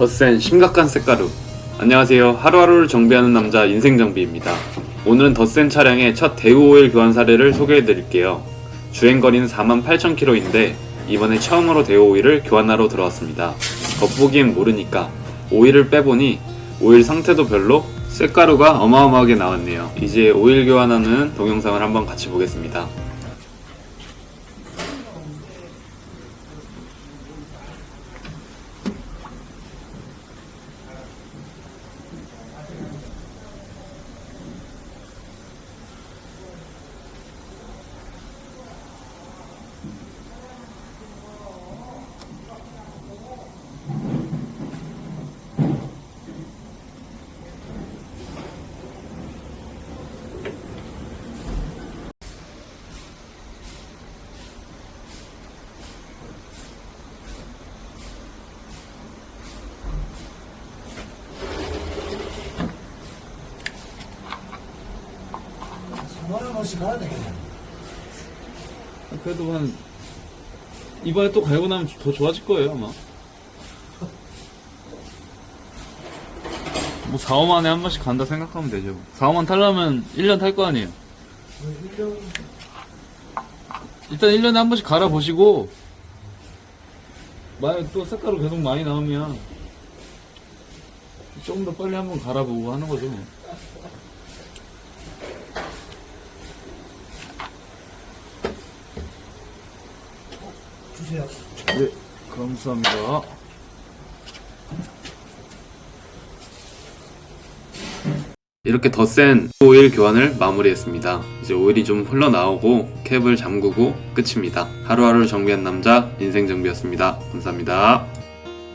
덧센 심각한 색가루. 안녕하세요. 하루하루를 정비하는 남자 인생정비입니다. 오늘은 덧센 차량의 첫 대우 오일 교환 사례를 소개해 드릴게요. 주행거리는 48,000km인데 이번에 처음으로 대우 오일을 교환하러 들어왔습니다. 겉보기엔 모르니까 오일을 빼보니 오일 상태도 별로 쇳가루가 어마어마하게 나왔네요. 이제 오일 교환하는 동영상을 한번 같이 보겠습니다 만원 원씩 가야 되겠네. 그래도 한 이번에 또 갈고 나면 더 좋아질 거예요 아마. 뭐 4, 5만에 한 번씩 간다 생각하면 되죠. 4, 5만 타려면 1년 탈 거 아니에요? 1년. 일단 1년에 한 번씩 갈아보시고 만약에 또 색깔로 계속 많이 나오면 조금 더 빨리 한번 갈아보고 하는 거죠 주세요. 네 감사합니다 이렇게 더 센 오일 교환을 마무리했습니다. 이제 오일이 좀 흘러나오고 캡을 잠그고 끝입니다. 하루하루를 정비한 남자 인생 정비였습니다. 감사합니다.